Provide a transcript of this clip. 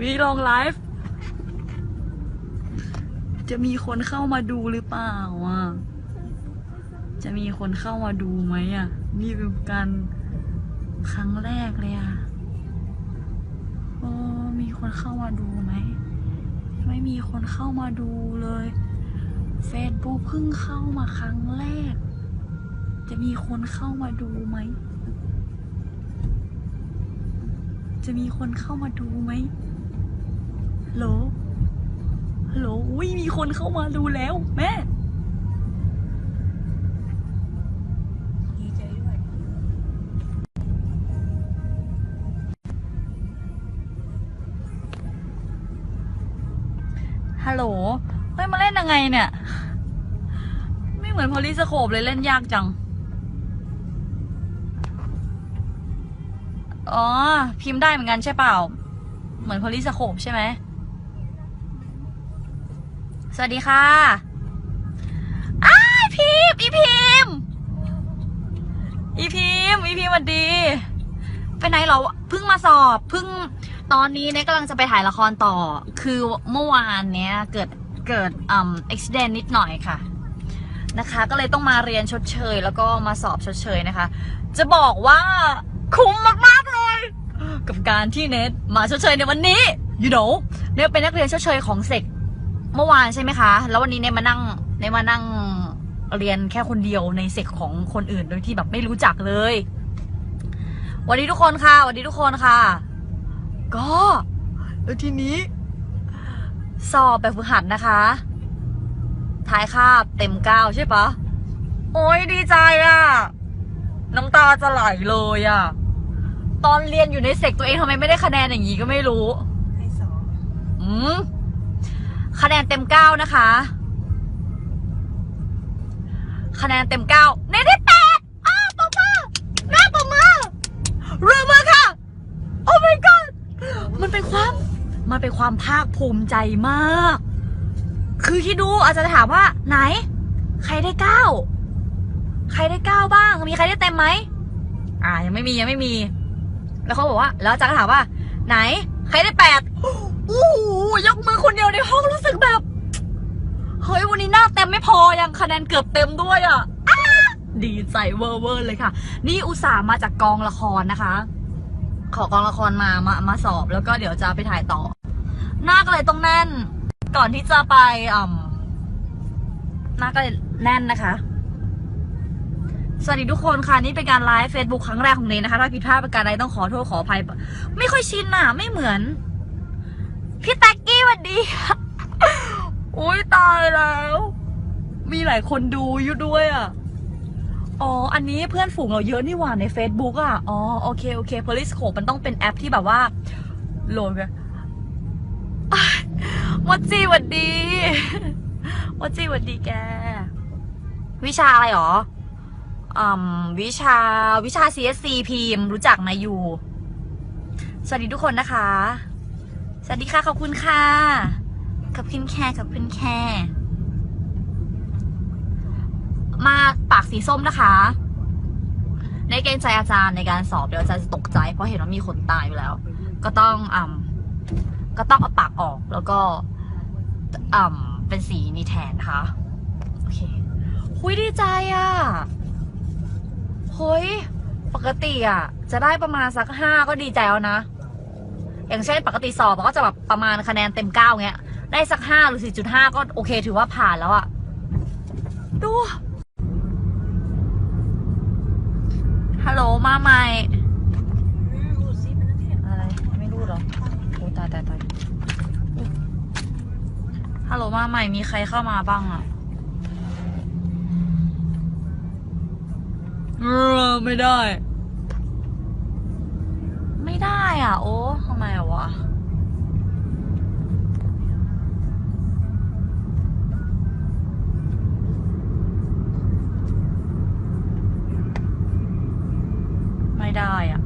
วิลองไลฟ์ จะมีคนเข้ามาดูหรือเปล่าอะ จะมีคนเข้ามาดูไหมอะ นี่เป็นการครั้งแรกเลยอะโอ้มีคนเข้ามาดูไหม ไม่มีคนเข้ามาดูเลยเฟซบุ๊กเพิ่งเข้ามาครั้งแรก จะมีคนเข้ามาดูไหม จะมีคนเข้ามาดูไหม ฮัลโหล ฮัลโหลอุ้ยมีคนเข้ามาดูแล้ว แม่ฮัลโหล เฮ้ย มาเล่นยังไงเนี่ย ไม่เหมือนพอลิสโคปเลยเล่นยากจัง อ๋อ พิมพ์ได้เหมือนกันใช่เปล่า เหมือนพอลิสโคปใช่ไหม สวัสดีค่ะอ้าพิมอีพิมอีพิมอีพิมสวัสดีไปไหนเรอเพิ่งมาสอบเพิ่งตอนนี้เนี่ยกำลังจะไปถ่ายละครต่อ คือเมื่อวานเนี้ยเกิดเกิดอืมอุบิเหตุนิดหน่อยค่ะนะคะ ก็เลยต้องมาเรียนชดเชย แล้วก็มาสอบชดเชยนะคะ จะบอกว่าคุ้มมากๆเลย กับการที่เน็ตมาชดเชยในวันนี้ you know เนี่ยเป็นนักเรียนชดเชยของเซก เมื่อวานใช่ไหมคะ แล้ววันนี้เนี่ยมานั่งเนี่ยมานั่งเรียนแค่คนเดียวในเซกของคนอื่นโดยที่แบบไม่รู้จักเลยสวัสดีทุกคนค่ะสวัสดีทุกคนค่ะ ก็แล้วทีนี้ สอบแบบฝึกหัดนะคะท้ายคาบเต็มเก้าใช่ปะโอ้ยดีใจอะน้ำตาจะไหลเลยอะตอนเรียนอยู่ในเซกตัวเองทำไมไม่ได้คะแนนอย่างนี้ก็ไม่รู้ให้สองอืม คะแนนเต็มเก้านะคะ คะแนนเต็มเก้าเนได้แปดอ้าวปะมาแม่ปะมาเริ่มมาค่ะ โอ้ my god มันเป็นความ มันเป็นความภาคภูมิใจมาก คือคิดดูอาจจะถามว่าไหน ใครได้เก้าใครได้เก้าบ้าง มีใครได้เต็มไหม อ่า ยังไม่มียังไม่มี แล้วเขาบอกว่า แล้วอาจารย์ก็ถามว่า ไหน ใครได้แปด พอยังคะแนนเกือบเต็มด้วยอะดีใจเวอร์เวอร์เลยค่ะ นี่อุตส่าห์มาจากกองละครนะคะ ขอกองละครมามามาสอบแล้วก็เดี๋ยวจะไปถ่ายต่อ หน้าก็เลยต้องแน่น ก่อนที่จะไปอ่าหน้าก็เลยแน่นนะคะสวัสดีทุกคนค่ะ นี่เป็นการไลฟ์ Facebook ครั้งแรกของเนยนะคะ ถ้าผิดพลาดประการใดต้องขอโทษขออภัย ไม่ค่อยชินอะ ไม่เหมือน พี่แท็กกี้สวัสดี อุ้ยตายแล้ว มีหลายคนดูอยู่ด้วยอะ อ๋อ อันนี้เพื่อนฝูงเราเยอะนี่หว่าใน Facebook อะ อ๋อ โอเค โอเค Periscope มันต้องเป็นแอปที่แบบว่า โหลดกันมดจีสวัสดีมดจีสวัสดีแก วิชาอะไรหรออืมวิชาวิชา CSC พิมรู้จักนะอยู่ สวัสดีทุกคนนะคะ สวัสดีค่ะ ขอบคุณค่ะ ขอบคุณแค่ขอบคุณแค่ มาปากสีส้มนะคะ ในเกรงใจอาจารย์ในการสอบเดี๋ยวอาจารย์จะตกใจ เพราะเห็นว่ามีคนตายอยู่แล้ว ก็ต้องอ่าก็ต้องเอาปากออกแล้วก็อ่าเป็นสีนี้แทนนะคะโอเคคุยดีใจอะเฮ้ยปกติอะ จะได้ประมาณสักห้าก็ดีใจแล้วนะ อย่างเช่นปกติสอบก็จะแบบประมาณคะแนนเต็มเก้าเงี้ย ได้สักห้าหรือสี่จุดห้าก็โอเคถือว่าผ่านแล้วอะดู ฮัลโหล มาใหม่รูดซิปนะเนี่ยอะไร ไม่รู้หรอโอ้ตายตายตายอุ๊ยฮัลโหลมาใหม่มีใครเข้ามาบ้างอะเออไม่ได้ ไม่ได้อะ โอ้ทำไมอะวะ ได้อะ